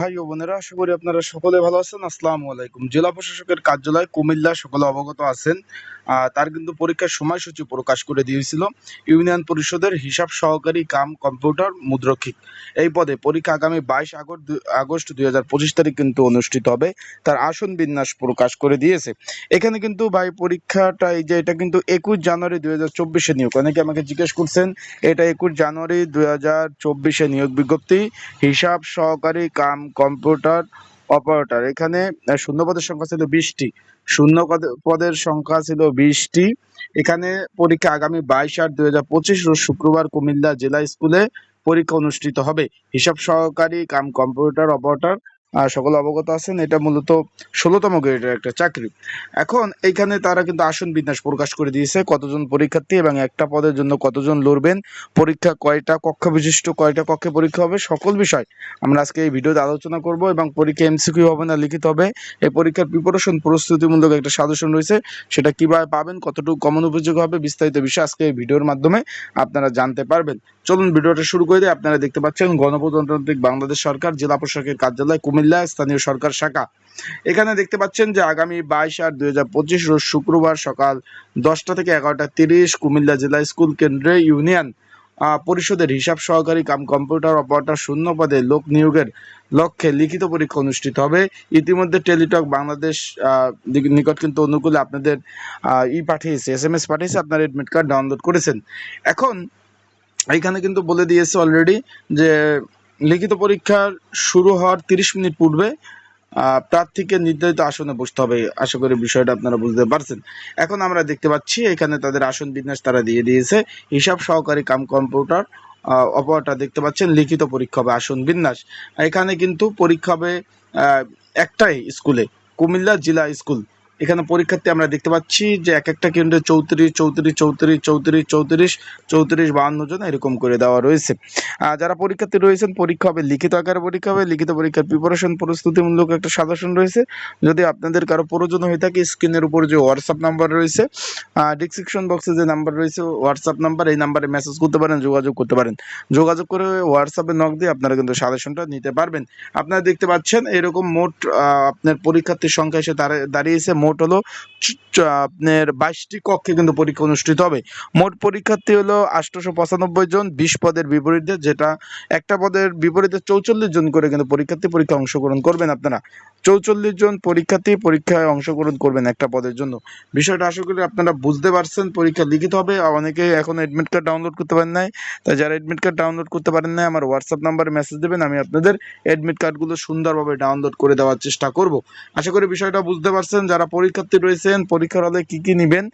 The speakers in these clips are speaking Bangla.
ভাই ও বোনেরা, আশা করি আপনারা সকলে ভালো আছেন। আসসালামু আলাইকুম। জেলা প্রশাসকের কার্যালয় কুমিল্লা সকলে অবগত আছেন। তার কিন্তু পরীক্ষার সময়সূচি প্রকাশ করে দিয়েছিল। ইউনিয়ন পরিষদের হিসাব সহকারী কাম কম্পিউটার মুদ্রক্ষিক। এই পদে পরীক্ষা আগামী বাইশ আগস্ট আগস্ট দুই হাজার পঁচিশ তারিখ কিন্তু অনুষ্ঠিত হবে। তার আসন বিন্যাস প্রকাশ করে দিয়েছে। এখানে কিন্তু ভাই পরীক্ষাটা এই যে, এটা কিন্তু একুশ জানুয়ারি দুই হাজার চব্বিশে নিয়োগ। অনেকে আমাকে জিজ্ঞেস করছেন, এটা একুশ জানুয়ারি দুই হাজার চব্বিশে নিয়োগ বিজ্ঞপ্তি। হিসাব সহকারী কাম কম্পিউটার অপারেটর। এখানে শূন্য পদের সংখ্যা ছিল বিশটি। শূন্য পদে- পদের সংখ্যা ছিল বিশটি। এখানে পরীক্ষা আগামী বাইশ আট দুই হাজার পঁচিশ রোজ শুক্রবার কুমিল্লা জেলা স্কুলে পরীক্ষা অনুষ্ঠিত হবে। হিসাব সহকারী কাম কম্পিউটার অপারেটর সকলে অবগত আছেন, এটা মূলত ষোলোতম গ্রেডের একটা চাকরি। এখন এইখানে তারা কিন্তু আসন বিন্যাস প্রকাশ করে দিয়েছে, কতজন পরীক্ষার্থী এবং একটা পদের জন্য কতজন লড়বেন, পরীক্ষা কয়টা কক্ষ বিশিষ্ট, কয়টা কক্ষে পরীক্ষা হবে, সকল বিষয় আমরা আজকে এই ভিডিওতে আলোচনা করব এবং পরীক্ষা এমসিকিউ হবে না, লিখিত হবে। এই পরীক্ষার প্রিপারেশন প্রস্তুতিমূলক একটা সাজেশন রয়েছে, সেটা কীভাবে পাবেন, কতটুকু কমন উপযোগ হবে, বিস্তারিত বিষয় আজকে এই ভিডিওর মাধ্যমে আপনারা জানতে পারবেন। চলুন ভিডিওটা শুরু করে দিয়ে আপনারা দেখতে পাচ্ছেন গণপ্রজাতন্ত্রিক বাংলাদেশ সরকার, জেলা প্রশাসকের কার্যালয় স্থানীয় সরকার শাখা। এখানে দেখতে পাচ্ছেন যে আগামী বাইশ আট দুই হাজার পঁচিশ রোজ শুক্রবার সকাল দশটা থেকে এগারোটা তিরিশ কুমিল্লা জেলা স্কুল কেন্দ্রে ইউনিয়ন পরিষদের হিসাব সহকারী কাম কম্পিউটার অপারেটর শূন্য পদে লোক নিয়োগের লক্ষ্যে লিখিত পরীক্ষা অনুষ্ঠিত হবে। ইতিমধ্যে টেলিটক বাংলাদেশ নিকট কিন্তু অনুকূলে আপনাদের ই পাঠিয়েছে এস এম এস পাঠিয়েছে, আপনার এডমিট কার্ড ডাউনলোড করেছেন। এখন এইখানে কিন্তু বলে দিয়েছে অলরেডি যে লিখিত পরীক্ষা শুরু হওয়ার তিরিশ মিনিট পূর্বে প্রার্থীকে নির্ধারিত আসনে বসতে হবে। আশা করি বিষয়টা আপনারা বুঝতে পারছেন। এখন আমরা দেখতে পাচ্ছি, এখানে তাদের আসন বিন্যাস তারা দিয়ে দিয়েছে। হিসাব সহকারী কাম কম্পিউটার অপরটা দেখতে পাচ্ছেন, লিখিত পরীক্ষা হবে আসন বিন্যাস। এখানে কিন্তু পরীক্ষা হবে একটাই স্কুলে, কুমিল্লা জেলা স্কুল। এখানে পরীক্ষার্থী আমরা দেখতে পাচ্ছি যে এক একটা কেন্দ্রে চৌত্রিশ চৌত্রিশ চৌত্রিশ চৌত্রিশ চৌত্রিশ চৌত্রিশ, বাহান্ন জন এরকম করে দেওয়া রয়েছে। যারা পরীক্ষার্থী রয়েছেন, পরীক্ষা হবে, লিখিত আকারে পরীক্ষা হবে, লিখিত পরীক্ষার প্রিপারেশন প্রস্তুতিমূলক একটা সাজেশন রয়েছে। যদি আপনাদের কারও প্রয়োজন হয়ে থাকে স্ক্রিনের উপর যে হোয়াটসঅ্যাপ নাম্বার রয়েছে ডিসক্রিপশন বক্সে যে নাম্বার রয়েছে হোয়াটসঅ্যাপ নাম্বার এই নাম্বারে মেসেজ করতে পারেন, যোগাযোগ করতে পারেন। যোগাযোগ করে হোয়াটসঅ্যাপে নক দিয়ে আপনারা কিন্তু সাজেশনটা নিতে পারবেন। আপনারা দেখতে পাচ্ছেন, এরকম মোট আপনার পরীক্ষার্থীর সংখ্যা এসে দাঁড়া- দাঁড়িয়েছে মোট হলো চ- চ- আপনার বাইশটি কক্ষে কিন্তু পরীক্ষা অনুষ্ঠিত হবে। মোট পরীক্ষার্থী হলো আটশোশো পঁচানব্বই জন, বিশ পদের বিপরীতে, যেটা একটা পদের বিপরীতে চৌচল্লিশ জন করে কিন্তু পরীক্ষার্থী পরীক্ষা অংশগ্রহণ করবেন আপনারা। চৌচল্লিশ জন পরীক্ষার্থী পরীক্ষায় অংশগ্রহণ করবেন একটা পদের জন্য। বিষয়টা আশা করি আপনারা বুঝতে পারছেন, পরীক্ষা লিখিত হবে। অনেকে এখন এডমিট কার্ড ডাউনলোড করতে পারেন নাই। তাই যারা এডমিট কার্ড ডাউনলোড করতে পারেন নাই, আমার হোয়াটসঅ্যাপ নাম্বারে মেসেজ দেবেন, আমি আপনাদের এডমিট কার্ডগুলো সুন্দরভাবে ডাউনলোড করে দেওয়ার চেষ্টা করব। আশা করি বিষয়টা বুঝতে পারছেন, যারা পরীক্ষার্থী রয়েছেন, পরীক্ষার হলে কি কি নেবেন?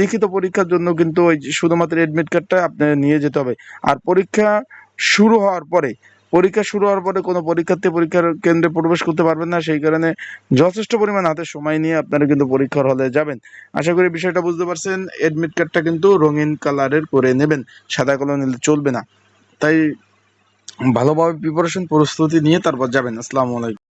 লিখিত পরীক্ষার জন্য কিন্তু ওই শুধুমাত্র এডমিট কার্ডটা আপনার নিয়ে যেতে হবে। আর পরীক্ষা শুরু হওয়ার পরে, পরীক্ষা শুরু হওয়ার পরে কোনো পরীক্ষার্থী পরীক্ষার কেন্দ্রে প্রবেশ করতে পারবেন না, সেই কারণে যথেষ্ট পরিমাণ হাতে সময় নিয়ে আপনারা কিন্তু পরীক্ষার হলে যাবেন। আশা করি বিষয়টা বুঝতে পারছেন এডমিট কার্ডটা কিন্তু রঙিন কালারের করে নেবেন, সাদা কালো নিলে চলবে না। তাই ভালোভাবে প্রিপারেশন প্রস্তুতি নিয়ে তারপর যাবেন। আসসালামু আলাইকুম।